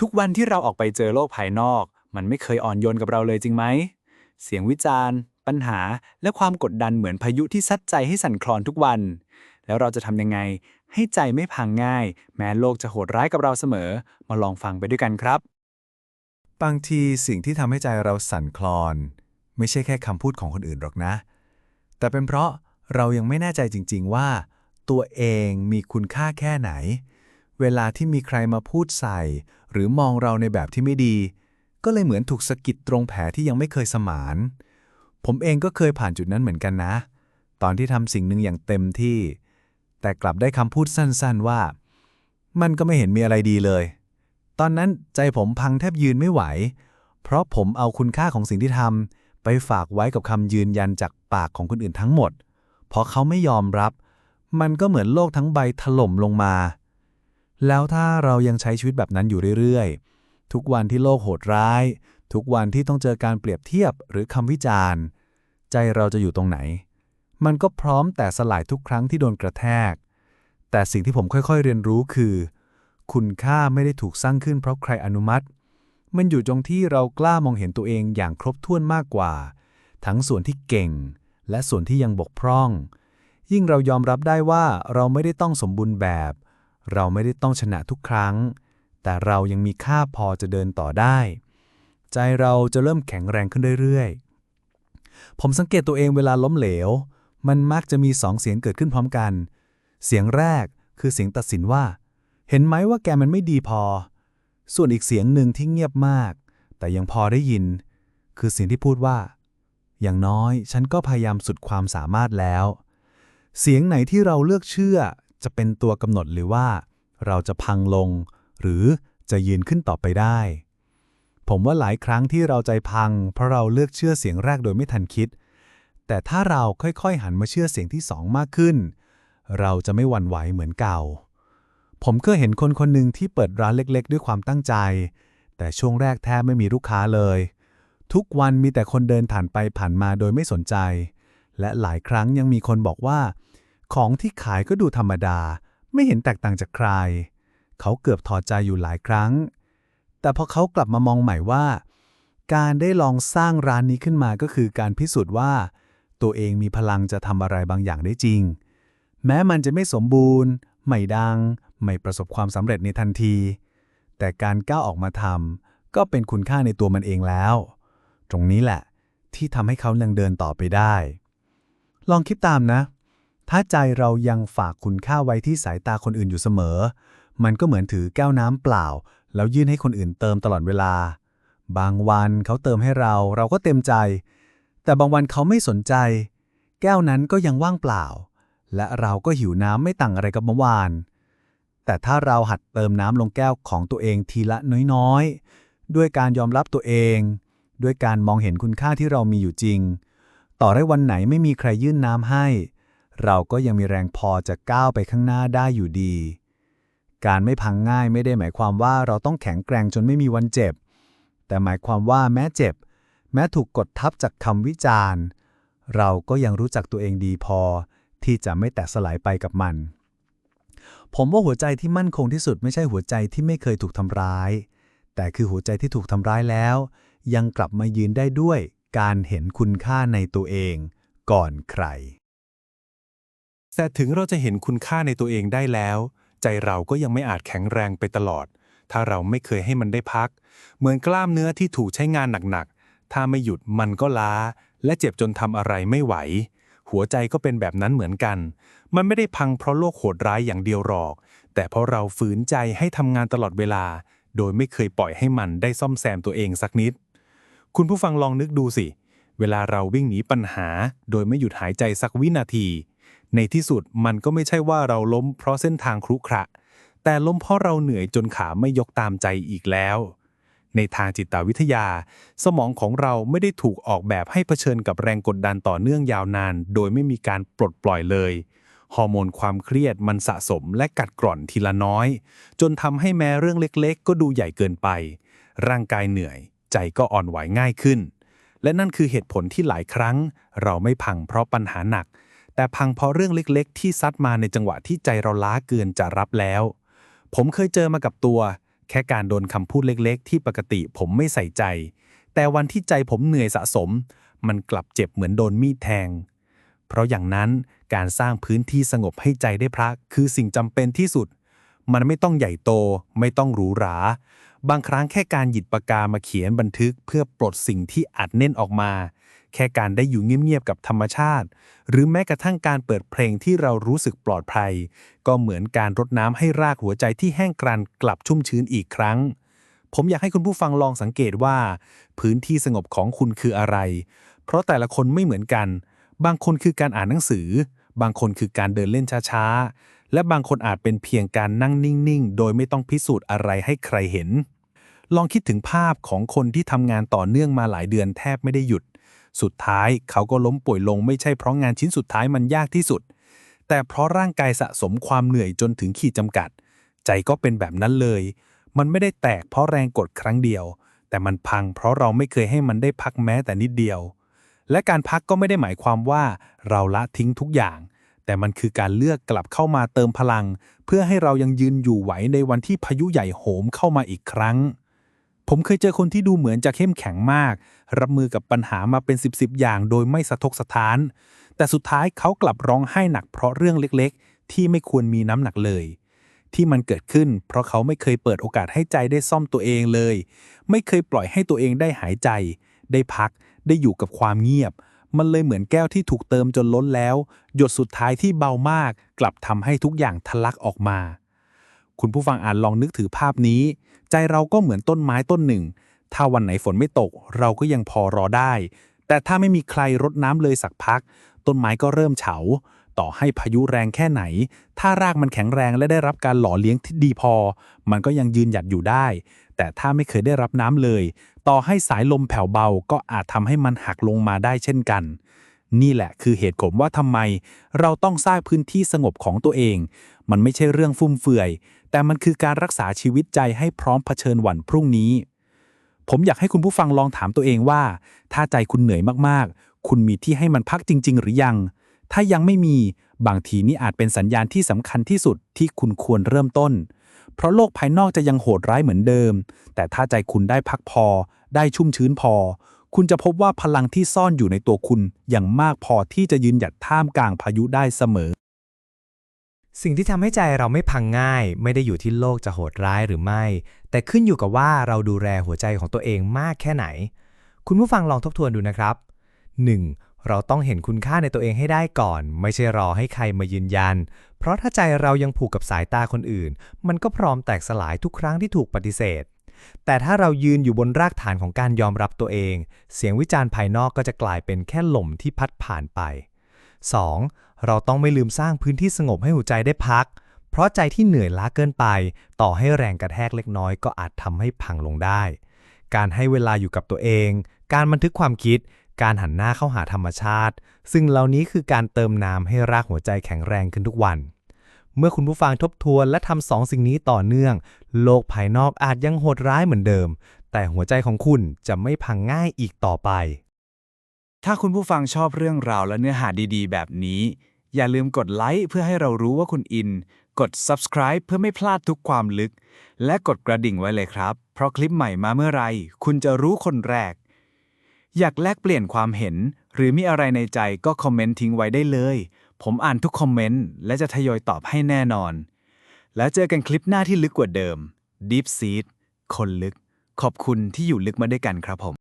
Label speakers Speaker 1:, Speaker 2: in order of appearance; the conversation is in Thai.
Speaker 1: ทุกวันที่เราออกไปเจอโลกภายนอก มันไม่เคยอ่อนโยนกับเราเลยจริงไหม เสียงวิจารณ์ ปัญหา และความกดดันเหมือนพายุที่ซัดใจให้สั่นคลอนทุกวัน แล้วเราจะทำยังไง ให้ใจไม่พังง่าย แม้โลกจะโหดร้ายกับเราเสมอ มาลองฟังไปด้วยกันครับ
Speaker 2: บางทีสิ่งที่ทำให้ใจเราสั่นคลอน ไม่ใช่แค่คำพูดของคนอื่นหรอกนะ แต่เป็นเพราะเรายังไม่แน่ใจจริง ๆ ว่า ตัวเองมีคุณค่าแค่ไหน เวลาที่มีใครมาพูดใส่ หรือมองเราในแบบที่ไม่ดี ก็เลยเหมือนถูกสะกิดตรงแผลที่ยังไม่เคยสมาน ผมเองก็เคยผ่านจุดนั้นเหมือนกันนะ ตอนที่ทำสิ่งหนึ่งอย่างเต็มที่ แต่กลับได้คำพูดสั้น ๆว่า มันก็ไม่เห็นมีอะไรดีเลย ตอนนั้นใจผมพังแทบยืนไม่ไหว เพราะผมเอาคุณค่าของสิ่งที่ทำไปฝากไว้กับคำยืนยันจากปากของคนอื่นทั้งหมดพอเขาไม่ยอมรับ มันก็เหมือนโลกทั้งใบถล่มลงมา แล้วถ้าเรายังใช้ชีวิตแบบนั้นอยู่เรื่อยๆ ทุกวันที่โลกโหดร้าย ทุกวันที่ต้องเจอการเปรียบเทียบหรือคำวิจารณ์ ใจเราจะอยู่ตรงไหน มันก็พร้อมแต่สลายทุกครั้งที่โดนกระแทก แต่สิ่งที่ผมค่อยๆเรียนรู้คือ คุณค่าไม่ได้ถูกสร้างขึ้นเพราะใครอนุมัติ มันอยู่ตรงที่เรากล้ามองเห็นตัวเองอย่างครบถ้วนมากกว่า ทั้งส่วนที่เก่ง และส่วนที่ยังบกพร่อง ยิ่งเรายอมรับได้ว่าเราไม่ได้ต้องสมบูรณ์แบบ เราไม่ได้ต้องชนะทุกครั้ง แต่เรายังมีค่าพอจะเดินต่อได้ ใจเราจะเริ่มแข็งแรงขึ้นเรื่อยๆ ผมสังเกตตัวเองเวลาล้มเหลว มันมักจะมีสองเสียงเกิดขึ้นพร้อมกัน เสียงแรกคือเสียงตัดสินว่า เห็นไหมว่าแกมันไม่ดีพอ ส่วนอีกเสียงหนึ่งที่เงียบมาก แต่ยังพอได้ยิน คือเสียงที่พูดว่า อย่างน้อยฉันก็พยายามสุดความสามารถแล้ว เสียงไหนที่เราเลือกเชื่อ จะเป็นตัวกำหนดเลยว่า เราจะพังลง หรือจะยืนขึ้นต่อไปได้ ผมว่าหลายครั้งที่เราใจพัง เพราะเราเลือกเชื่อเสียงแรกโดยไม่ทันคิด แต่ถ้าเราค่อยๆหันมาเชื่อเสียงที่สองมากขึ้น เราจะไม่หวั่นไหวเหมือนเก่า ผมก็เห็นคนคนหนึ่งที่เปิดร้านเล็กๆ ด้วยความตั้งใจ แต่ช่วงแรกแทบไม่มีลูกค้าเลย ทุกวันมีแต่คนเดินผ่านไปผ่านมาโดยไม่สนใจ และหลายครั้งยังมีคนบอกว่า ของที่ขายก็ดูธรรมดา ไม่เห็นแตกต่างจากใคร เขาเกือบถอดใจอยู่หลายครั้ง แต่พอเขากลับมามองใหม่ว่า การได้ลองสร้างร้านนี้ขึ้นมาก็คือการพิสูจน์ว่า ตัวเองมีพลังจะทำอะไรบางอย่างได้จริง แม้มันจะไม่สมบูรณ์ ไม่ดัง ไม่ประสบความสำเร็จในทันที แต่การก้าวออกมาทำก็เป็นคุณค่าในตัวมันเองแล้ว ตรงนี้แหละ ที่ทำให้เขายังเดินต่อไปได้ ลองคิดตามนะ ถ้าใจเรายังฝากคุณค่าไว้ที่สายตาคนอื่นอยู่เสมอ มันก็เหมือนถือแก้วน้ำเปล่า แล้วยื่นให้คนอื่นเติมตลอดเวลา บางวันเขาเติมให้เราเราก็เต็มใจ แต่บางวันเขาไม่สนใจ แก้วนั้นก็ยังว่างเปล่า และเราก็หิวน้ำไม่ต่างอะไรกับเมื่อวาน แต่ถ้าเราหัดเติมน้ำลงแก้วของตัวเองทีละน้อยๆ ด้วยการยอมรับตัวเอง ด้วยการมองเห็นคุณค่าที่เรามีอยู่จริง ต่อให้วันไหนไม่มีใครยื่นน้ำให้ เราก็ยังมีแรงพอจะก้าวไปข้างหน้าได้อยู่ดี การไม่พังง่ายไม่ได้หมายความว่าเราต้องแข็งแกร่งจนไม่มีวันเจ็บ แต่หมายความว่าแม้เจ็บ แม้ถูกกดทับจากคำวิจารณ์ เราก็ยังรู้จักตัวเองดีพอ ที่จะไม่แตกสลายไปกับมัน ผมว่าหัวใจที่มั่นคงที่สุดไม่ใช่หัวใจที่ไม่เคยถูกทำร้าย แต่คือหัวใจที่ถูกทำร้ายแล้ว ยังกลับมายืนได้ด้วยการเห็นคุณค่าในตัวเองก่อนใคร
Speaker 3: แต่ถึงเราจะเห็นคุณค่าในตัวเองได้แล้ว ใจเราก็ยังไม่อาจแข็งแรงไปตลอด ถ้าเราไม่เคยให้มันได้พัก เหมือนกล้ามเนื้อที่ถูกใช้งานหนักๆ ถ้าไม่หยุดมันก็ล้า และเจ็บจนทำอะไรไม่ไหว หัวใจก็เป็นแบบนั้นเหมือนกัน มันไม่ได้พังเพราะโลกโหดร้ายอย่างเดียวหรอก แต่เพราะเราฝืนใจให้ทำงานตลอดเวลา โดยไม่เคยปล่อยให้มันได้ซ่อมแซมตัวเองสักนิด คุณผู้ฟังลองนึกดูสิ เวลาเราวิ่งหนีปัญหา โดยไม่หยุดหายใจสักวินาที ในที่สุดมันก็ไม่ใช่ว่าเราล้มเพราะเส้นทางครุขระ แต่ล้มเพราะเราเหนื่อยจนขาไม่ยกตามใจอีกแล้ว ในทางจิตวิทยา สมองของเราไม่ได้ถูกออกแบบให้เผชิญกับแรงกดดันต่อเนื่องยาวนาน โดยไม่มีการปลดปล่อยเลยฮอร์โมนความเครียดมันสะสมและกัดกร่อนทีละน้อย จนทำให้แม้เรื่องเล็กๆ ก็ดูใหญ่เกินไป ร่างกายเหนื่อย ใจก็อ่อนไหวง่ายขึ้น และนั่นคือเหตุผลที่หลายครั้ง เราไม่พังเพราะปัญหาหนัก แต่พังเพราะเรื่องเล็กๆ ที่ซัดมาในจังหวะที่ใจเราล้าเกินจะรับแล้ว ผมเคยเจอมากับตัว แค่การโดนคำพูดเล็กๆ ที่ปกติผมไม่ใส่ใจ แต่วันที่ใจผมเหนื่อยสะสม มันกลับเจ็บเหมือนโดนมีดแทง เพราะอย่างนั้นการสร้างพื้นที่สงบให้ใจได้พักคือสิ่งจำเป็นที่สุด มันไม่ต้องใหญ่โต ไม่ต้องหรูหรา บางครั้งแค่การหยิบปากกามาเขียนบันทึกเพื่อปลดสิ่งที่อัดแน่นออกมา แค่การได้อยู่เงียบๆกับธรรมชาติ หรือแม้กระทั่งการเปิดเพลงที่เรารู้สึกปลอดภัย ก็เหมือนการรดน้ำให้รากหัวใจที่แห้งกรันกลับชุ่มชื้นอีกครั้ง ผมอยากให้คุณผู้ฟังลองสังเกตว่า พื้นที่สงบของคุณคืออะไร เพราะแต่ละคนไม่เหมือนกัน บางคนคือการอ่านหนังสือ บางคนคือการเดินเล่นช้าๆ และบางคนอาจเป็นเพียงการนั่งนิ่งๆ โดยไม่ต้องพิสูจน์อะไรให้ใครเห็นลองคิดถึงภาพของคนที่ทำงานต่อเนื่องมาหลายเดือนแทบไม่ได้หยุด สุดท้ายเขาก็ล้มป่วยลงไม่ใช่เพราะงานชิ้นสุดท้ายมันยากที่สุด แต่เพราะร่างกายสะสมความเหนื่อยจนถึงขีดจำกัด ใจก็เป็นแบบนั้นเลย มันไม่ได้แตกเพราะแรงกดครั้งเดียว แต่มันพังเพราะเราไม่เคยให้มันได้พักแม้แต่นิดเดียว และการพักก็ไม่ได้หมายความว่าเราละทิ้งทุกอย่าง แต่มันคือการเลือกกลับเข้ามาเติมพลัง เพื่อให้เรายังยืนอยู่ไหวในวันที่พายุใหญ่โหมเข้ามาอีกครั้ง ผมเคยเจอคนที่ดูเหมือนจะเข้มแข็งมาก รับมือกับปัญหามาเป็นสิบสิบอย่างโดยไม่สะทกสะท้าน แต่สุดท้ายเขากลับร้องไห้หนักเพราะเรื่องเล็กๆ ที่ไม่ควรมีน้ำหนักเลย ที่มันเกิดขึ้น เพราะเขาไม่เคยเปิดโอกาสให้ใจได้ซ่อมตัวเองเลย ไม่เคยปล่อยให้ตัวเองได้หายใจ ได้พัก ได้อยู่กับความเงียบ มันเลยเหมือนแก้วที่ถูกเติมจนล้นแล้ว หยดสุดท้ายที่เบามาก กลับทำให้ทุกอย่างทะลักออกมา คุณผู้ฟังอาจลองนึกถือภาพนี้ ใจเราก็เหมือนต้นไม้ต้นหนึ่ง ถ้าวันไหนฝนไม่ตก เราก็ยังพอรอได้ แต่ถ้าไม่มีใครรดน้ำเลยสักพัก ต้นไม้ก็เริ่มเฉา ต่อให้พายุแรงแค่ไหน ถ้ารากมันแข็งแรงและได้รับการหล่อเลี้ยงที่ดีพอ มันก็ยังยืนหยัดอยู่ได้ แต่ถ้าไม่เคยได้รับน้ำเลย ต่อให้สายลมแผ่วเบาก็อาจทำให้มันหักลงมาได้เช่นกันนี่แหละคือเหตุผลว่าทำไม เราต้องสร้างพื้นที่สงบของตัวเอง มันไม่ใช่เรื่องฟุ่มเฟือย แต่มันคือการรักษาชีวิตใจให้พร้อมเผชิญวันพรุ่งนี้ ผมอยากให้คุณผู้ฟังลองถามตัวเองว่า ถ้าใจคุณเหนื่อยมากๆ คุณมีที่ให้มันพักจริง ๆ หรือยัง ถ้ายังไม่มี บางทีนี่อาจเป็นสัญญาณที่สำคัญที่สุดที่คุณควรเริ่มต้น เพราะโลกภายนอกจะยังโหดร้ายเหมือนเดิม แต่ถ้าใจคุณได้พักพอ ได้ชุ่มชื้นพอ คุณจะพบว่าพลังที่ซ่อนอยู่ในตัวคุณอย่างมากพอที่จะยืนหยัดท่ามกลางพายุได้เสมอ
Speaker 4: สิ่งที่ทำให้ใจเราไม่พังง่าย ไม่ได้อยู่ที่โลกจะโหดร้ายหรือไม่ แต่ขึ้นอยู่กับว่าเราดูแลหัวใจของตัวเองมากแค่ไหน คุณผู้ฟังลองทบทวนดูนะครับ 1. เราต้องเห็นคุณค่าในตัวเองให้ได้ก่อน ไม่ใช่รอให้ใครมายืนยัน เพราะถ้าใจเรายังผูกกับสายตาคนอื่น มันก็พร้อมแตกสลายทุกครั้งที่ถูกปฏิเสธ แต่ถ้าเรายืนอยู่บนรากฐานของการยอมรับตัวเอง เสียงวิจารณ์ภายนอกก็จะกลายเป็นแค่ลมที่พัดผ่านไป 2. เราต้องไม่ลืมสร้างพื้นที่สงบให้หัวใจได้พัก เพราะใจที่เหนื่อยล้าเกินไป ต่อให้แรงกระแทกเล็กน้อยก็อาจทำให้พังลงได้ การให้เวลาอยู่กับตัวเอง การบันทึกความคิด การหันหน้าเข้าหาธรรมชาติ ซึ่งเหล่านี้คือการเติมน้ำให้รากหัวใจแข็งแรงขึ้นทุกวัน เมื่อคุณผู้ฟังทบทวนและทำสองสิ่งนี้ต่อเนื่อง โลกภายนอกอาจยังโหดร้ายเหมือนเดิม แต่หัวใจของคุณจะไม่พังง่ายอีกต่อไป
Speaker 1: ถ้าคุณผู้ฟังชอบเรื่องราวและเนื้อหาดีๆ แบบนี้ อย่าลืมกดไลค์เพื่อให้เรารู้ว่าคุณอิน กด subscribe เพื่อไม่พลาดทุกความลึก และกดกระดิ่งไว้เลยครับ เพราะคลิปใหม่มาเมื่อไรคุณจะรู้คนแรก อยากแลกเปลี่ยนความเห็น หรือมีอะไรในใจก็คอมเมนต์ทิ้งไว้ได้เลย ผมอ่านทุกคอมเมนต์และจะทยอยตอบให้แน่นอน แล้วเจอกันคลิปหน้าที่ลึกกว่าเดิม Deep Seed คนลึก ขอบคุณที่อยู่ลึกมาด้วยกันครับผม